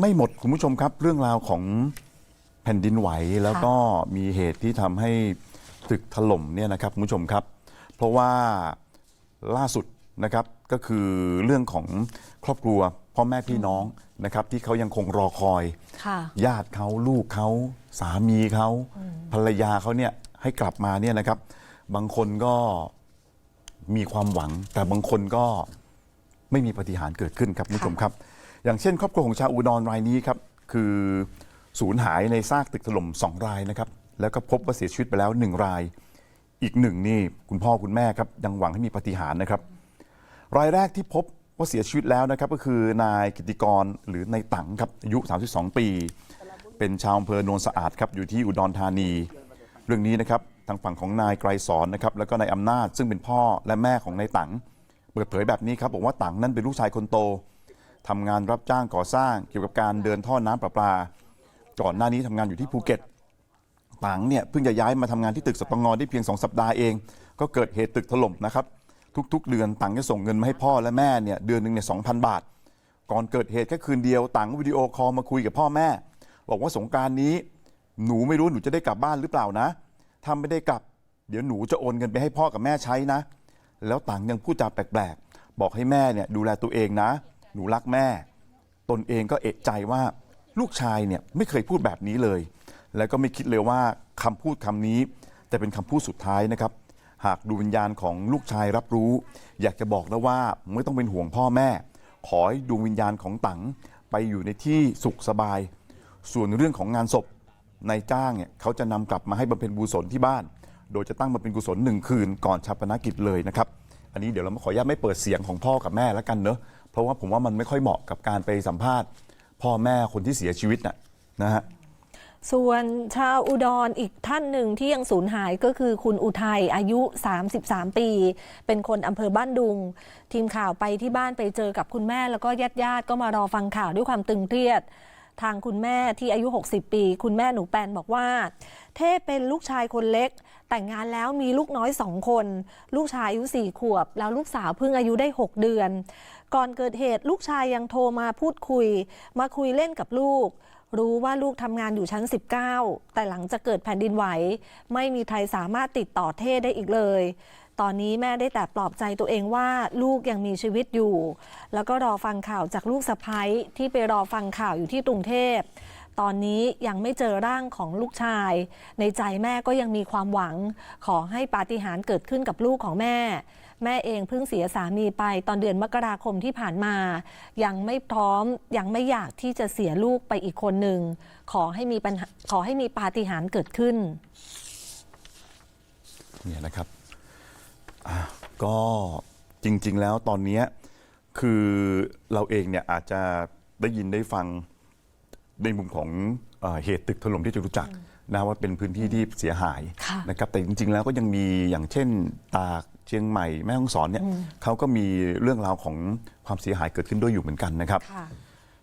ไม่หมดคุณผู้ชมครับ เรื่องราวของแผ่นดินไหวแล้วก็มีเหตุที่ทำให้ตึกถล่มเนี่ยนะครับคุณผู้ชมครับ เพราะว่าล่าสุดนะครับก็คือเรื่องของครอบครัวพ่อแม่พี่น้องนะครับที่เขายังคงรอคอยค่ะญาติเขาลูกเขาสามีเขาภรรยาเขาเนี่ยให้กลับมาเนี่ยนะครับ บางคนก็มีความหวัง แต่บางคนก็ไม่มีปาฏิหารย์เกิดขึ้นครับคุณผู้ชมครับ อย่างเช่น ครอบครัวของชาวอุดรรายนี้ครับคือสูญหายในซากตึกถล่มสองรายนะครับแล้วก็พบว่าเสียชีวิตไปแล้วหนึ่งราย อีกหนึ่งนี่คุณพ่อคุณแม่ครับยังหวังให้มีปาฏิหารย์นะครับ รายแรกที่พบว่าเสียชีวิตแล้วนะครับก็คือนายกิติกรหรือนายตังครับอายุ 32 ปี เป็นชาวอำเภอโนนสะอาดครับอยู่ที่อุดรธานี เรื่องนี้นะครับทางฝั่งของนายไกรสอนนะครับแล้วก็นายอำนาจซึ่งเป็นพ่อและแม่ของนายตังเปิดเผยแบบนี้ครับบอกว่าตังนั้นเป็นลูกชายคนโต ทำงานรับจ้างก่อสร้างเกี่ยวกับการเดินท่อน้ำประปาก่อนหน้านี้ทำงานอยู่ที่ภูเก็ตตังเนี่ยเพิ่งจะย้ายมาทำงานที่ตึกสตงได้เพียง 2 สัปดาห์เอง ก็เกิดเหตุตึกถล่มนะครับทุกๆ เดือนตังจะส่งเงินมาให้พ่อและแม่เนี่ยเดือนหนึ่งเนี่ยสองพบาท ก่อนเกิดเหตุแค่คืนเดียวตังวิดีโอคอลมาคุยกับพ่อแม่ บอกว่าสงกรารนี้ หนูไม่รู้หนูจะได้กลับบ้านหรือเปล่านะถ้าไม่ได้กลับ เดี๋ยวหนูจะโอนเงินไปให้พ่อกับแม่ใช้นะ แล้วตังยังพูดจาแปลกๆ บอกให้แม่เนี่ยดูแลตัวเองนะ หนูรักแม่ ตนเองก็เอะใจว่าลูกชายเนี่ยไม่เคยพูดแบบนี้เลย แล้วก็ไม่คิดเลยว่าคำพูดคำนี้จะเป็นคำพูดสุดท้ายนะครับ หากดวงวิญญาณของลูกชายรับรู้ อยากจะบอกนะว่าไม่ต้องเป็นห่วงพ่อแม่ ขอให้ดวงวิญญาณของตังไปอยู่ในที่สุขสบาย ส่วนเรื่องของงานศพนายจ้างเนี่ยเขาจะนำกลับมาให้บำเพ็ญกุศลที่บ้าน โดยจะตั้งบำเพ็ญกุศลหนึ่งคืนก่อนชาปนกิจเลยนะครับ อันนี้เดี๋ยวเราขออนุญาตไม่เปิดเสียงของพ่อกับแม่แล้วกันเนอะเพราะว่าผมว่ามันไม่ค่อยเหมาะกับการไปสัมภาษณ์ พ่อแม่คนที่เสียชีวิตน่ะนะฮะส่วนชาวอุดรอีกท่านหนึ่งที่ยังสูญหายก็คือคุณอุทัยอายุ 33 ปี เป็นคนอำเภอบ้านดุง ทีมข่าวไปที่บ้านไปเจอกับคุณแม่แล้วก็ญาติญาติๆก็มารอฟังข่าวด้วยความตึงเครียด ทางคุณแม่ที่อายุ 60 ปี คุณแม่หนูแปนบอกว่า เทพเป็นลูกชายคนเล็ก แต่งงานแล้วมีลูกน้อยสองคน ลูกชายอายุสี่ขวบ แล้วลูกสาวเพิ่งอายุได้ 6 เดือน ก่อนเกิดเหตุลูกชายยังโทรมาพูดคุย มาคุยเล่นกับลูก รู้ว่าลูกทำงานอยู่ชั้น 19 แต่หลังจากเกิดแผ่นดินไหว ไม่มีใครสามารถติดต่อเทได้อีกเลย ตอนนี้แม่ได้แต่ปลอบใจตัวเองว่าลูกยังมีชีวิตอยู่ แล้วก็รอฟังข่าวจากลูกสะพ้ยที่ไปรอฟังข่าวอยู่ที่กรุงเทพตอนนี้ยังไม่เจอร่างของลูกชาย ในใจแม่ก็ยังมีความหวัง ขอให้ปาฏิหาริย์เกิดขึ้นกับลูกของแม่ แม่เองเพิ่งเสียสามีไปตอนเดือนมกราคมที่ผ่านมา ยังไม่พร้อมยังไม่อยากที่จะเสียลูกไปอีกคนหนึ่งขอให้มีปัญหาขอให้มีปาฏิหาริย์เกิดขึ้น เนี่ยนะครับ ก็จริง ๆ แล้วตอนเนี้ยคือเราเองเนี่ยอาจจะได้ยินได้ฟังในมุมของเอ่อเหตุตึกถล่มที่จตุจักรนะว่าเป็นพื้นที่ที่เสียหายค่ะ นะครับแต่จริง ๆ แล้วก็ยังมีอย่างเช่นตากเชียงใหม่แม่ฮ่องสอนเนี่ยเขาก็มีเรื่องราวของความเสียหายเกิดขึ้นด้วยอยู่เหมือนกันนะครับ ค่ะ